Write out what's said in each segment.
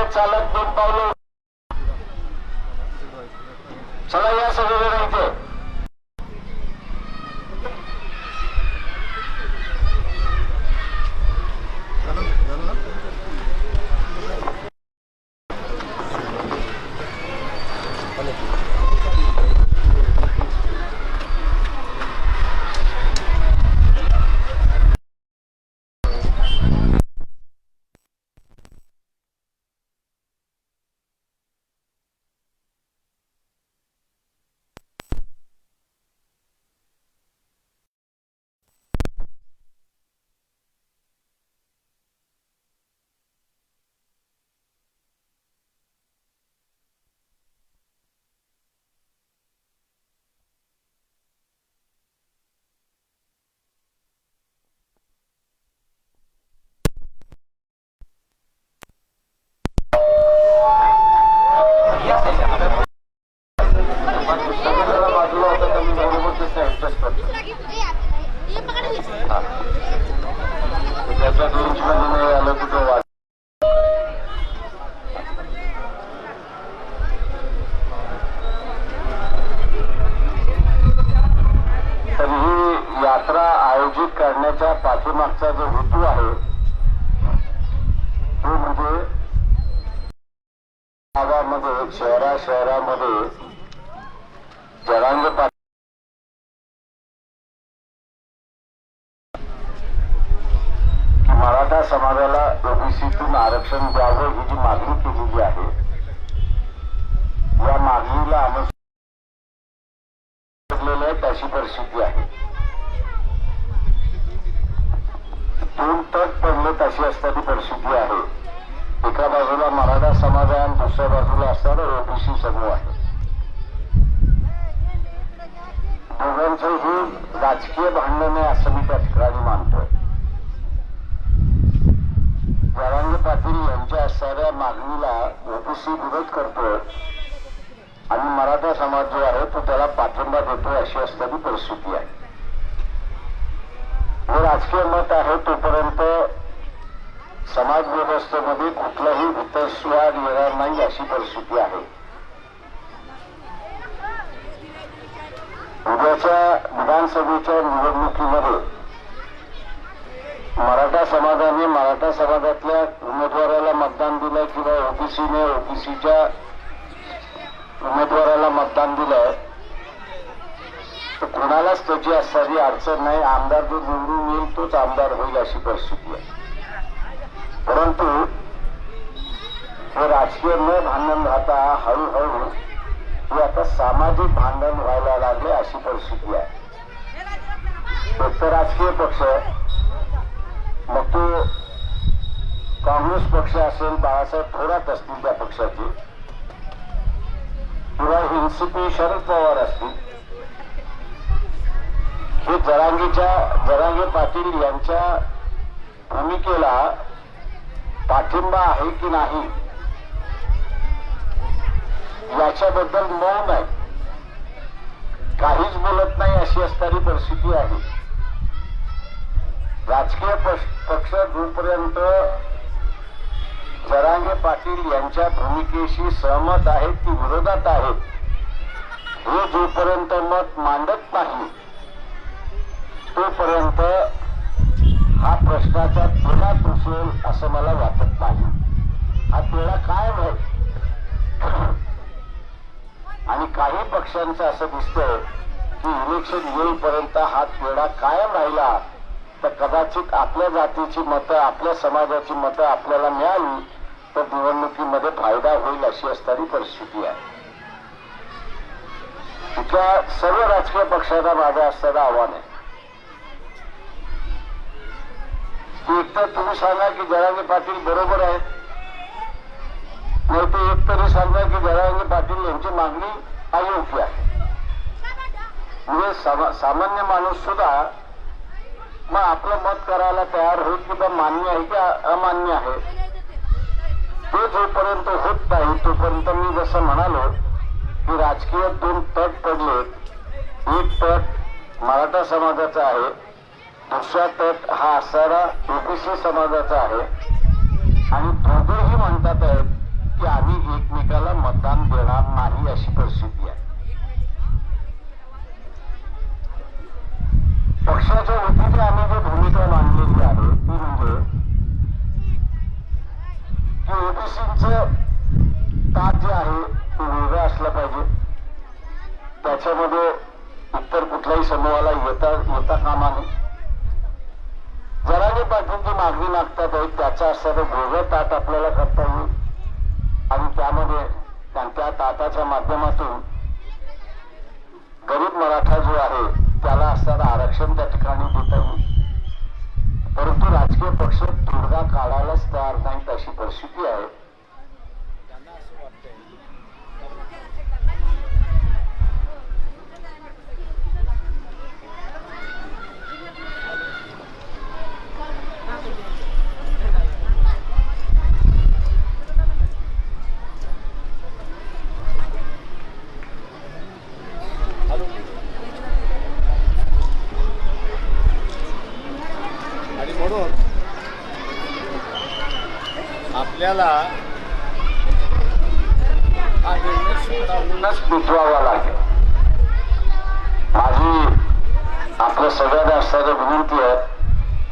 रिक्षा देत त्याच्या दोनशे आलं कुठं वाद तर ही यात्रा आयोजित करण्याच्या पाठीमागचा जो हेतू आहे तो म्हणजे भागामध्ये शहरा शहरामध्ये जरांग द्यावं ही जी मागणी केलेली आहे या मागणीला अनुसरलेलं आहे तशी परिस्थिती आहे. दोन तट पडलं तशी असणारी परिस्थिती आहे. एका बाजूला मराठा समाज आहे आणि दुसऱ्या बाजूला असणारा ओबीसी समूह आहे दोघांचं ही राजकीय भांडण आहे असं मी त्या ठिकाणी मानतोय जरांगे पाटील असणाऱ्या मागणीला ओबीसी विरोध करतोय आणि मराठा समाज जो आहे तो त्याला पाठिंबा देतोय अशी असणारी परिस्थिती आहे. हे राजकीय मत आहे तोपर्यंत समाज व्यवस्थेमध्ये कुठलाही हितस्वाद येणार नाही अशी परिस्थिती आहे. उद्याच्या विधानसभेच्या निवडणुकीमध्ये मराठा समाजाने मराठा समाजातल्या उमेदवाराला मतदान दिलं किंवा ओबीसीने ओबीसीच्या उमेदवाराला मतदान दिलं तर कोणालाच त्याची असणारी अडचण नाही. आमदार जो निवडून येईल तोच आमदार होईल अशी परिस्थिती आहे. परंतु हे राजकीय न भांडण राहता हळूहळू हे आता सामाजिक भांडण व्हायला लागले अशी परिस्थिती आहे. एक तर राजकीय पक्ष मग तो काँग्रेस पक्ष असेल बाळासाहेब थोरात असतील त्या पक्षाचे. किंवा एनसीपी शरद पवार असतील. हे जरांगीच्या जरांगे पाटील यांच्या भूमिकेला पाठिंबा आहे की नाही? याच्याबद्दल मौन आहे. काहीच बोलत नाही अशी असणारी परिस्थिती आहे. राजकीय पक्ष पक्ष जोपर्यंत जरांगे पाटील यांच्या भूमिकेशी सहमत आहेत की विरोधात आहेत? हे जोपर्यंत मत मांडत नाही तोपर्यंत हा प्रश्नाचा तिढा तुसेल असं मला वाटत नाही. हा तिढा काय आहे? आणि काही पक्षांचं असं दिसतंय की इलेक्शन येईपर्यंत हा तिढा कायम राहिला तर कदाचित आपल्या जातीची मतं आपल्या समाजाची मतं आपल्याला मिळाली तर निवडणुकीमध्ये फायदा होईल अशी असणारी परिस्थिती आहे. इथल्या सर्व राजकीय पक्षांना माझं असणारं आव्हान आहे. की एकतर तुम्ही सांगा की जरांगे पाटील बरोबर आहेत. नाही तर एक तरी सांगा की जरांगे पाटील यांची मागणी अयोग्य आहे. म्हणजे सामा- सामान्य माणूस सुद्धा मग आपलं मत करायला तयार होईल की बा मान्य आहे की अमान्य आहे. ते जोपर्यंत होत नाही तोपर्यंत मी जसं म्हणालो की राजकीय दोन तट पडलेत एक तट मराठा समाजाचा आहे दुसरा तट हा असणारा ओबीसी समाजाचा आहे. आणि दोघेही म्हणतात आहेत की आम्ही एकमेकाला मतदान देणार नाही अशी परिस्थिती आहे. पक्षाच्या वतीने आम्ही जी भूमिका मांडलेली आहे ती म्हणजे की ओबीसीचं ताट जे आहे ते वेगळं असलं पाहिजे. त्याच्यामध्ये इतर कुठल्याही समूहाला येता येता कामा नये. जरांगे पाठवून जी मागणी मागतात आहे त्याचा असणारं वेगळं ताट आपल्याला करता येईल. आणि त्यामध्ये त्या ताटाच्या माध्यमातून गरीब मराठा जो आहे त्याला असणारं आरक्षण त्या ठिकाणी देता येईल. परंतु राजकीय पक्ष तोडगा काढा म्हणून आपल्याला हा निर्णय स्वीकारून म्हणूनच लागेल. माझी आपल्या सगळ्यांना असणारी विनंती आहे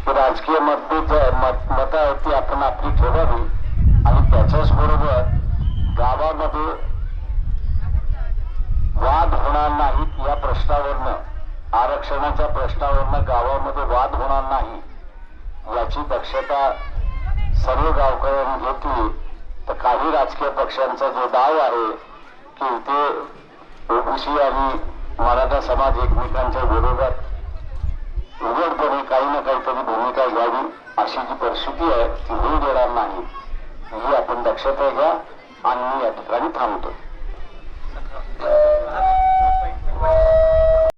की राजकीय मतभेद जे आहे, मत मतं आहेत ती आपण आपली ठेवावी आणि त्याच्याच बरोबर गावामध्ये वाद होणार नाहीत या प्रश्नावरनं आरक्षणाच्या प्रश्नावरनं गावामध्ये वाद होणार नाही याची दक्षता सर्व गावकऱ्यांनी घेतली तर काही राजकीय पक्षांचा जो डाव आहे की ते ओबीसी आणि मराठा समाज एकमेकांच्या विरोधात उघडपणे काही ना काहीतरी भूमिका घ्यावी अशी जी परिस्थिती आहे ती होऊ देणार नाही. ही आपण दक्षता घ्या आणि मी या ठिकाणी थांबतो.